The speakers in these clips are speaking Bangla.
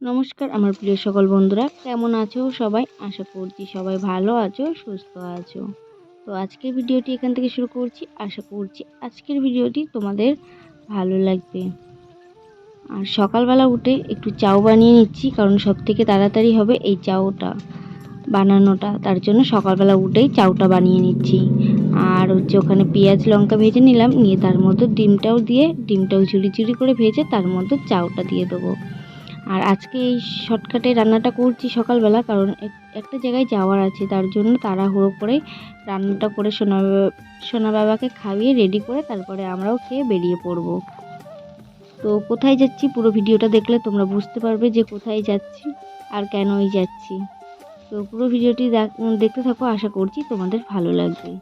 নমস্কার, আমার প্রিয় সকল বন্ধুরা। কেমন আছো সবাই? আশা করছি সবাই ভালো আছো, সুস্থ আছো। তো আজকের ভিডিওটি এখান থেকে শুরু করছি। আশা করছি আজকের ভিডিওটি তোমাদের ভালো লাগবে। আর সকালবেলা উঠে একটু চাউ বানিয়ে নিচ্ছি, কারণ সব থেকে তাড়াতাড়ি হবে এই চাউটা বানানোটা। তার জন্য সকালবেলা উঠেই চাউটা বানিয়ে নিচ্ছি। আর হচ্ছে ওখানে পেঁয়াজ, লঙ্কা ভেজে নিলাম, নিয়ে তার মধ্যে ডিমটাও দিয়ে, ডিমটাও চুরি চুরি করে ভেজে তার মধ্যে চাউটা দিয়ে দেবো। আর আজকে এই শর্টকাটে রান্নাটা করছি সকালবেলা, কারণ এক- একটা জায়গায় যাওয়ার আছে, তার জন্য তাড়াহুড়ো করে রান্নাটা করে সোনা সোনা বাবাকে খাইয়ে রেডি করে তারপরে আমরাও খেয়ে বেরিয়ে পড়ব। তো কোথায় যাচ্ছি পুরো ভিডিওটা দেখলে তোমরা বুঝতে পারবে যে কোথায় যাচ্ছি আর কেনই যাচ্ছি। তো পুরো ভিডিওটি দেখ- দেখতে থাকো, আশা করছি তোমাদের ভালো লাগবে।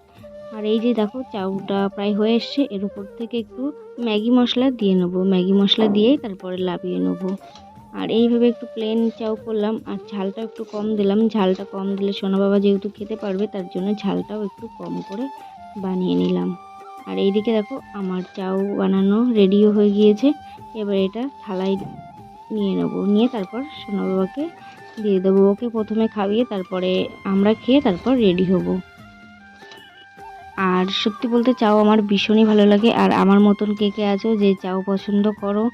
আর এই যে দেখো, চাউটা প্রায় হয়ে এসছে, এর উপর থেকে একটু ম্যাগি মশলা দিয়ে নেব। ম্যাগি মশলা দিয়েই তারপরে লাভিয়ে নেব। আর এইভাবে একটু প্লেন চাউ করলাম, আর ঝালটা একটু কম দিলাম। ঝালটা কম দিলে সোনা বাবা যেহেতু খেতে পারবে, তার জন্য ঝালটাও একটু কম করে বানিয়ে নিলাম। আর এইদিকে দেখো, আমার চাউ বানানো রেডিও হয়ে গিয়েছে। এবার এটা থালায় নিয়ে নেব। নিয়ে তারপর সোনা বাবাকে দিয়ে দেবো। ওকে প্রথমে খাইয়ে তারপরে আমরা খেয়ে তারপর রেডি হব। আর সত্যি বলতে চাও আমার ভীষণই ভালো লাগে, আর আমার মতন কে কে আছো যে চাও পছন্দ করো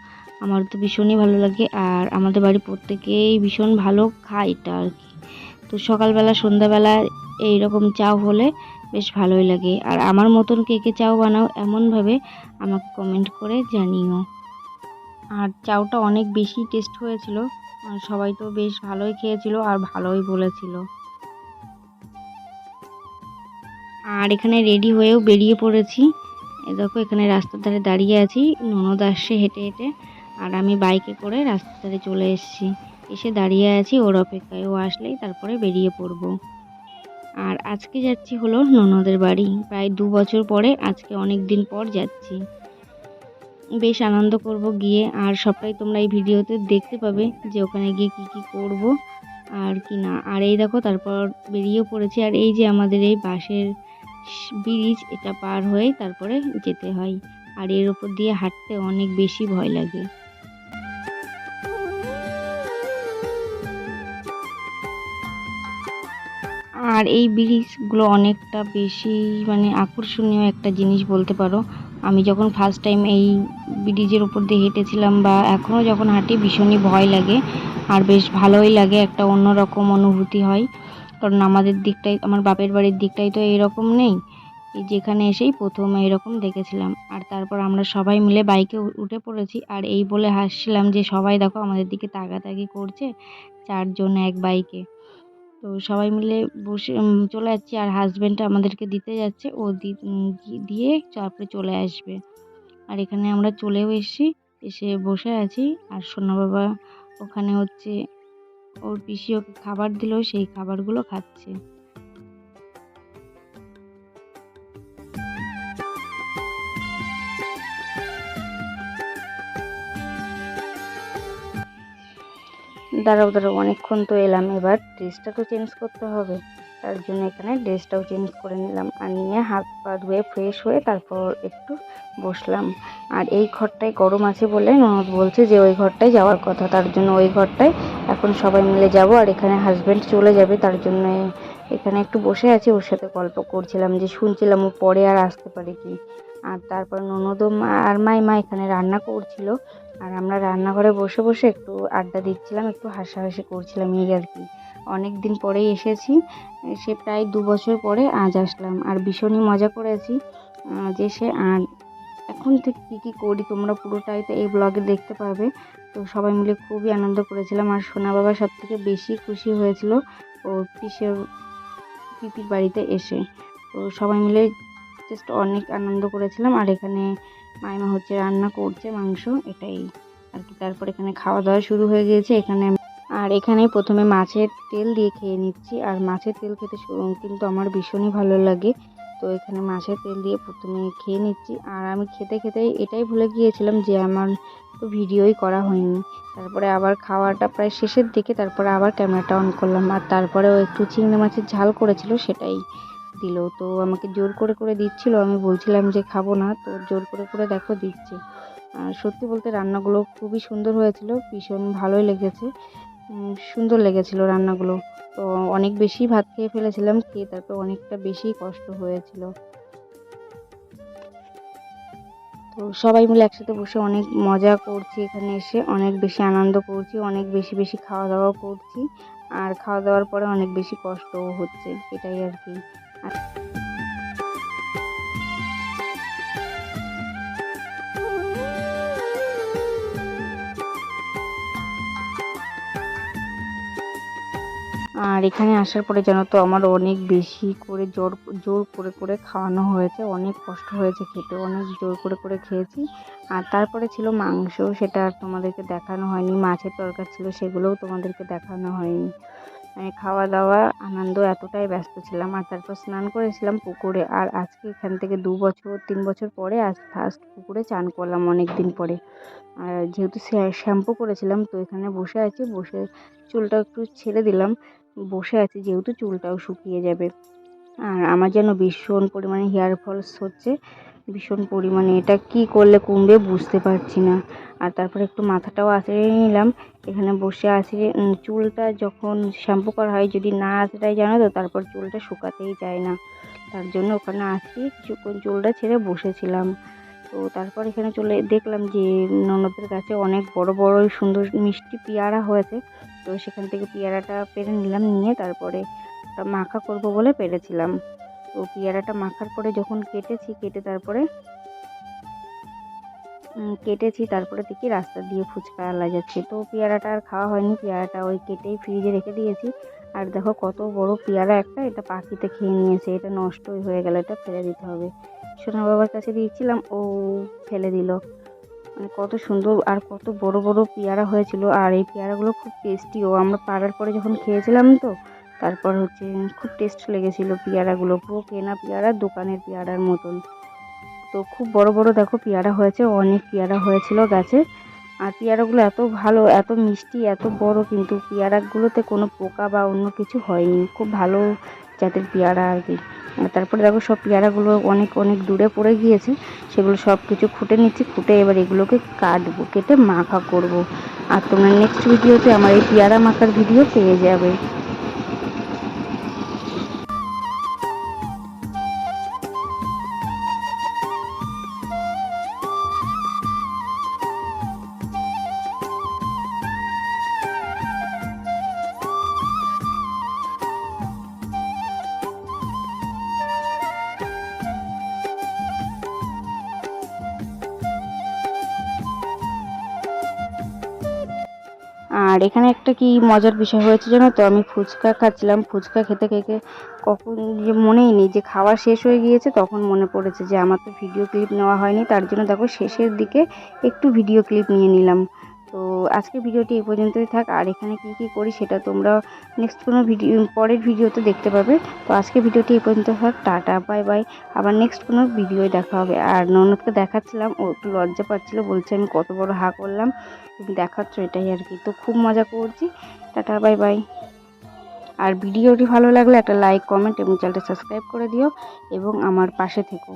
আমার তো ভীষণই ভালো লাগে আর আমাদের বাড়ি প্রত্যেকেই ভীষণ ভালো খায় এটা আর কি। তো সকালবেলা, সন্ধ্যাবেলা এই রকম চাও হলে বেশ ভালোই লাগে। আর আমার মতন কে কে চাও বানাও এমনভাবে আমাকে কমেন্ট করে জানিও। আর চাউটা অনেক বেশি টেস্ট হয়েছিল। সবাই তো বেশ ভালোই খেয়েছিল আর ভালোই বলেছিল। আর এখানে রেডি হয়েও বেরিয়ে পড়েছি। দেখো, এখানে রাস্তার ধারে দাঁড়িয়ে আছি। ননদ আসছে হেঁটে হেঁটে। আর আমি বাইকে করে রাস্তার ধারে চলে এসেছি। এসে দাঁড়িয়ে আছি ওর অপেক্ষায়। ও আসলেই তারপরে বেরিয়ে পড়ব। আর আজকে যাচ্ছি হলো ননদের বাড়ি। প্রায় দু বছর পরে আজকে অনেক দিন পর যাচ্ছি। বেশ আনন্দ করব গিয়ে। আর সবটাই তোমরা এই ভিডিওতে দেখতে পাবে যে ওখানে গিয়ে কি কি করব আর কি না। আর এই দেখো, তারপর বেরিয়েও পড়েছি। আর এই যে আমাদের এই বাঁশের ব্রিজ, এটা পার হয়ে তারপরে যেতে হয়। আর এর উপর দিয়ে হাঁটতে অনেক বেশি ভয় লাগে। আর এই ব্রিজগুলো অনেকটা বেশি মানে আকর্ষণীয় একটা জিনিস বলতে পারো। আমি যখন ফার্স্ট টাইম এই ব্রিজের উপর দিয়ে হেঁটেছিলাম বা এখনও যখন হাঁটি ভীষণই ভয় লাগে আর বেশ ভালোই লাগে, একটা অন্যরকম অনুভূতি হয়। কারণ আমাদের দিকটাই, আমার বাপের বাড়ির দিকটাই তো এরকম নেই। যেখানে এসেই প্রথম এরকম দেখেছিলাম। আর তারপর আমরা সবাই মিলে বাইকে উঠে পড়েছি। আর এই বলে হাসছিলাম যে, সবাই দেখো আমাদের দিকে তাকাতাকি করছে, চারজন এক বাইকে তো সবাই মিলে বসে চলে যাচ্ছি আর হাজব্যান্ডটা আমাদেরকে দিতে যাচ্ছে। ও দিয়ে তারপরে চলে আসবে। আর এখানে আমরা চলেও এসেছি, এসে বসে আছি। আর সোনা বাবা ওখানে হচ্ছে, ওর পিসি ওকে খাবার দিল, সেই খাবারগুলো খাচ্ছে। দাঁড়াও দাঁড়াও, অনেকক্ষণ তো এলাম। এবার ড্রেসটা তো চেঞ্জ করতে হবে। তার জন্য এখানে ড্রেসটাও চেঞ্জ করে নিলাম আর নিয়ে হাত পা ধুয়ে ফ্রেশ হয়ে তারপর একটু বসলাম। আর এই ঘরটায় গরম আছে বলে ননদ বলছে যে ওই ঘরটায় যাওয়ার কথা। তার জন্য ওই ঘরটায় এখন সবাই মিলে যাব আর এখানে হাজব্যান্ড চলে যাবে। তার জন্য এখানে একটু বসে আছি, ওর সাথে গল্প করছিলাম যে শুনছিলাম ও পরে আর আসতে পারে কি। আর তারপর ননদও মা আর মাইমা এখানে রান্না করছিল। আর আমরা রান্নাঘরে বসে বসে একটু আড্ডা দিচ্ছিলাম, একটু হাসাহাসি করছিলাম এই আর কি। অনেক দিন পরেই এসেছি, সে প্রায় দু বছর পরে আজ আসলাম। আর ভীষণই মজা করেছি যে সে আর এখন থেকে কী কী করি তোমরা পুরোটাই তো এই ব্লগে দেখতে পাবে। তো সবাই মিলে খুবই আনন্দ করেছিলাম। আর সোনা বাবা সব থেকে বেশি খুশি হয়েছিল ও পিসের পিপির বাড়িতে এসে। তো সবাই মিলে জাস্ট অনেক আনন্দ করেছিলাম। আর এখানে মাইমা হচ্ছে রান্না করছে মাংস, এটাই আর কি। তারপর এখানে খাওয়া দাওয়া শুরু হয়ে গিয়েছে। এখানে আর এখানে প্রথমে মাছের তেল দিয়ে খেয়ে নিচ্ছি। আর মাছের তেল খেতে কিন্তু আমার ভীষণই ভালো লাগে। তো এখানে মাছের তেল দিয়ে প্রথমে খেয়ে নিচ্ছি। আর আমি খেতে খেতে এটাই ভুলে গিয়েছিলাম যে আমার তো ভিডিওই করা হয়নি। তারপরে আবার খাওয়াটা প্রায় শেষের দিকে, তারপরে আবার ক্যামেরাটা অন করলাম। আর তারপরেও একটু চিংড়ি মাছের ঝাল করেছিল, সেটাই দিল। তো আমাকে জোর করে করে দিচ্ছিল। আমি বলছিলাম যে, খাব না। তো জোর করে করে দেখো দিচ্ছে। আর সত্যি বলতে রান্নাগুলো খুবই সুন্দর হয়েছিল। ভীষণ ভালোই লেগেছে। সুন্দর লেগেছিল রান্নাগুলো। তো অনেক বেশি ভাত খেয়ে ফেলেছিলাম, খেয়ে তারপর অনেকটা বেশি কষ্ট হয়েছিল। তো সবাই মিলে একসাথে বসে অনেক মজা করছি এখানে এসে। অনেক বেশি আনন্দ করছি, অনেক বেশি বেশি খাওয়া দাওয়া করছি। আর খাওয়া দাওয়ার পরে অনেক বেশি কষ্টও হচ্ছে, এটাই আর কি। আর এখানে আসার পরে জানো তো আমার অনেক বেশি করে জোর জোর করে করে খাওয়ানো হয়েছে, অনেক কষ্ট হয়েছে খেতে, অনেক জোর করে করে খেয়েছি। আর তারপরে ছিল মাংস, সেটা আর তোমাদেরকে দেখানো হয়নি, মাছের তরকারি ছিল, সেগুলোও তোমাদেরকে দেখানো হয়নি। খাওয়া দাওয়া আনন্দ এতটাই ব্যস্ত ছিলাম আর তারপর স্নান করেছিলাম পুকুরে আর আজকে এখান থেকে দু বছর, তিন বছর পরে আজ ফার্স্ট পুকুরে চান করলাম অনেক দিন পরে। আর যেহেতু শ্যাম্পু করেছিলাম তো এখানে বসে আছি, বসে চুলটা একটু ছেড়ে দিলাম, বসে আছি যেহেতু চুলটাও শুকিয়ে যাবে। আর আমার যেন ভীষণ পরিমাণে হেয়ার ফলস হচ্ছে ভীষণ পরিমাণে। এটা কি করলে কমবে বুঝতে পারছি না। আর তারপরে একটু মাথাটাও আঁচড়ে নিলাম। এখানে বসে আছি চুলটা যখন শ্যাম্পু করা হয়, যদি না আঁচড়াই জানো তো? তারপর চুলটা শুকাতেই যায় না। তার জন্য ওখানে কিছুক্ষণ চুলটা ছেড়ে বসেছিলাম। তো তারপর এখানে চলে দেখলাম যে, ননদের কাছে অনেক বড় বড় সুন্দর মিষ্টি পেয়ারা হয়েছে। তো সেখান থেকে পেয়ারাটা পেরে নিলাম, নিয়ে তারপরে মাখা করব বলে পেরেছিলাম। তো পেয়ারাটা মাখার পরে যখন কেটেছি, কেটে তারপরে কেটেছি, তারপরে দেখি রাস্তা দিয়ে ফুচকা আলা যাচ্ছে। তো পেয়ারাটা আর খাওয়া হয়নি, পেয়ারাটা ওই কেটেই ফ্রিজে রেখে দিয়েছি। আর দেখো কত বড় পেয়ারা একটা, এটা পাখিতে খেয়ে নিয়েছে, এটা নষ্টই হয়ে গেল, এটা ফেলে দিতে হবে। সোনা বাবার কাছে দিয়েছিলাম, ও ফেলে দিল। মানে কত সুন্দর আর কত বড় বড় পেয়ারা হয়েছিল। আর এই পেয়ারাগুলো খুব টেস্টিও আমরা পাড়ার পরে যখন খেয়েছিলাম তো তারপর হচ্ছে খুব টেস্ট লেগেছিল পেয়ারাগুলো। পুরো কেনা পেয়ারা দোকানের পেয়ারার মতন। তো খুব বড় বড় দেখো পেয়ারা হয়েছে, অনেক পেয়ারা হয়েছিল গাছে। আর পেয়ারাগুলো এত ভালো, এত মিষ্টি, এত বড় কিন্তু পেয়ারাগুলোতে কোনো পোকা বা অন্য কিছু হয়নি। খুব ভালো জাতের পেয়ারা আর কি। তারপরে দেখো সব পেয়ারাগুলো অনেক অনেক দূরে পড়ে গিয়েছে। সেগুলো সব কিছু খুঁটে নিচ্ছি, খুঁটে এবার এগুলোকে কাটবো, কেটে মাখা করব। আর তোমরা নেক্সট ভিডিওতে আমার এই পেয়ারা মাখার ভিডিও পেয়ে যাবে। আর এখানে একটা কি মজার বিষয় হয়েছে জানো তো? আমি ফুচকা খাচ্ছিলাম। ফুচকা খেতে খেতে কখন যে মনেই নেই যে খাওয়া শেষ হয়ে গিয়েছে, তখন মনে পড়েছে যে আমার তো ভিডিও ক্লিপ নেওয়া হয়নি। তার জন্য দেখো শেষের দিকে একটু ভিডিও ক্লিপ নিয়ে নিলাম। তো আজকে ভিডিওটি এই পর্যন্তই থাক। আর এখানে কি কি করি সেটা তোমরা নেক্সট কোনো ভিডিও পরের ভিডিওতে দেখতে পাবে। তো আজকে ভিডিওটি এই পর্যন্ত থাক। টাটা বাই বাই আবার নেক্সট কোনো ভিডিও দেখা হবে। আর ননদকে দেখাচ্ছিলাম, ও একটু লজ্জা পাচ্ছিল, বলছে আমি কত বড় হা করলাম। তুমি দেখাচ্ছ এটাই আর কি। তো খুব মজা করছি। টাটা বাই বাই আর ভিডিওটি ভালো লাগলে একটা লাইক কমেন্ট এবং চ্যানেলটা সাবস্ক্রাইব করে দিও এবং আমার পাশে থেকো।